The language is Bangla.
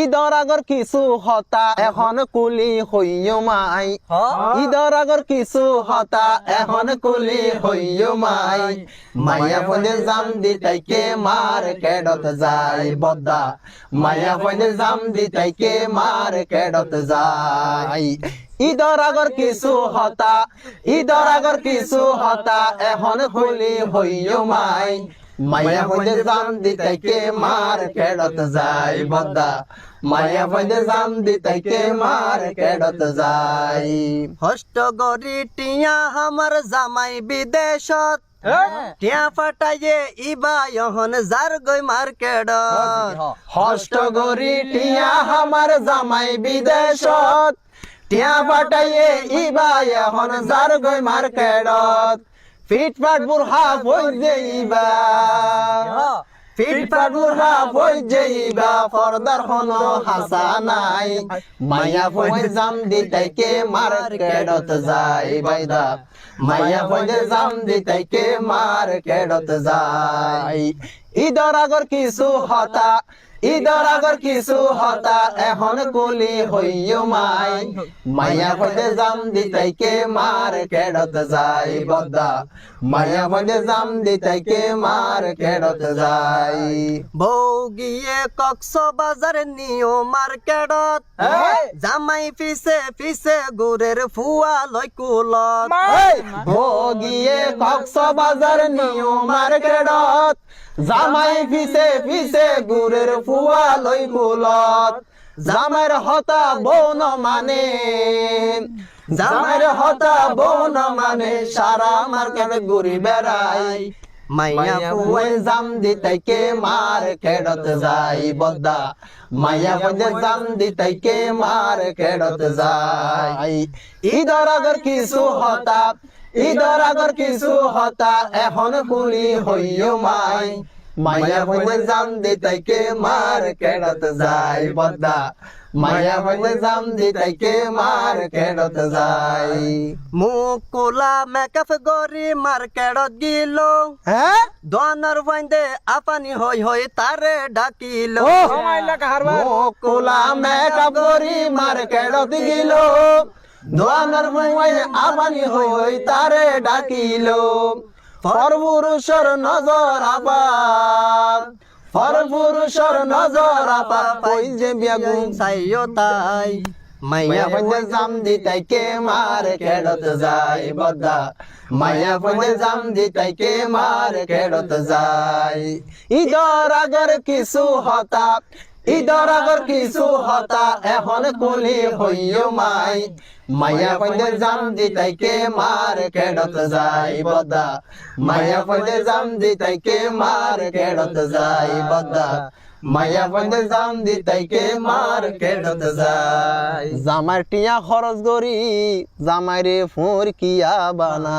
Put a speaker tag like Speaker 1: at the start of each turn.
Speaker 1: ঈদর আগর কিছু হতা এখন কুলি হইয় মাই। ঈদর আগর কিছু হতা এখন কুলি হইয় মাই। মায়া ফলে জাম দি তাইকে মার কেডত যায় বদ্দা মায়া ফলে জাম দি তাইকে মার কেডত যায় ঈদর আগর কিছু হতা ঈদর আগর কিছু হতা এখন কুলি হইয় মাই। মায়া ফলে জাম দি তাইকে মার কেডত যায় বদ্দা মায়া ফলে জাম দি তাইকে মার কেডত যায়
Speaker 2: হষ্ট গরি টিয়া আমার জামাই বিদেশত। টিয়া ফাটাইয়ে ইবা যখন যার গই মার্কেট
Speaker 1: হষ্ট গরি টিয়া আমার জামাই বিদেশত। টিয়া পাঠাইয়ে ইবা এখন যার গই মার্কেটত ফিটফাট বুড়হা বই যাইবা ফিটফাট বুড়হা বই যাইবা ফরদার হন হাসা নাই মায়া বই জাম দি তাইকে মার্কেটত যাই বাইদা মায়া বই জাম দি তাইকে মার্কেটত যাই। ঈদর আগর কিছু হতা ঈদর আগর কিছু হতা এখন কুলি হইয় মাই। মায়া ফলে জাম দি তাইকে মার কেডত যাই বদ্দা মায়া ফলে জাম দি তাইকে মার কেডত যাই।
Speaker 2: বউ গিয়ে কক্স বাজার নিও মার্কেটত! জামাই পিছে পিছে গুরের ফুয়া লই কুলত।
Speaker 1: ভোগিয়ে কক্স বাজার নিও মার্কেটত জামাই পিছে পিছে গুরের ফুয়া লই কুলত জামাইর হতা বন মানে জামাইর হতা বন মানে সারা মার্কেট ঘুরি বেড়াই। মাইয়া ফুয়াই জাম দি তাইকে মার কেডত যাই, বদ্দা। মাইয়া ফুয়াই জাম দি তাইকে মার কেডত যাই ঈদর আগর কিছু হতা ঈদর আগর কিছু হতা, এখন কুলি হইয় মাই। মাইয়া ফুয়াই জাম দি তাইকে মার কেডত যাই বদ্দা। মাইয়া ফুয়াই জাম দি তাইকে মার কেডত যাই।
Speaker 2: মুখ কোলা মেকআপ গরি মার্কেটত গিল।
Speaker 1: হ্যাঁ
Speaker 2: দোয়ানোর বাইন্দে আপানি হই হই তারে ডাকিল।
Speaker 1: কোলা মেকআপ করি মার্কেটত গিল। দোয়ানোর মই আবানি হই তারে ডাকিল। পরপুরুষর নজর আপা পরপুরুষর নজর আপা কই যে বেগুন
Speaker 2: সাইও তাই। মাইয়া
Speaker 1: পঞ্জে জাম দি তাইকে মার কেডত যাই বদ্দা মাইয়া পঞ্জে জাম দি তাইকে মার কেডত যাই। ঈদর আগর কিছু হতা ঈদর আগর কিছু হতা, এখন কুলি হইয় মাই। মাইয়া পঞ্জে জাম দি তাইকে মার কেডত যাই বদ্দা মাইয়া পঞ্জে জাম দি তাইকে মার কেডত যাই বদ্দা মাইয়া পঞ্জে জাম দি তাইকে মার কেডত যাই। জামার টিয়া খরচ করি জামাইরে ফুর কিয়া বানা।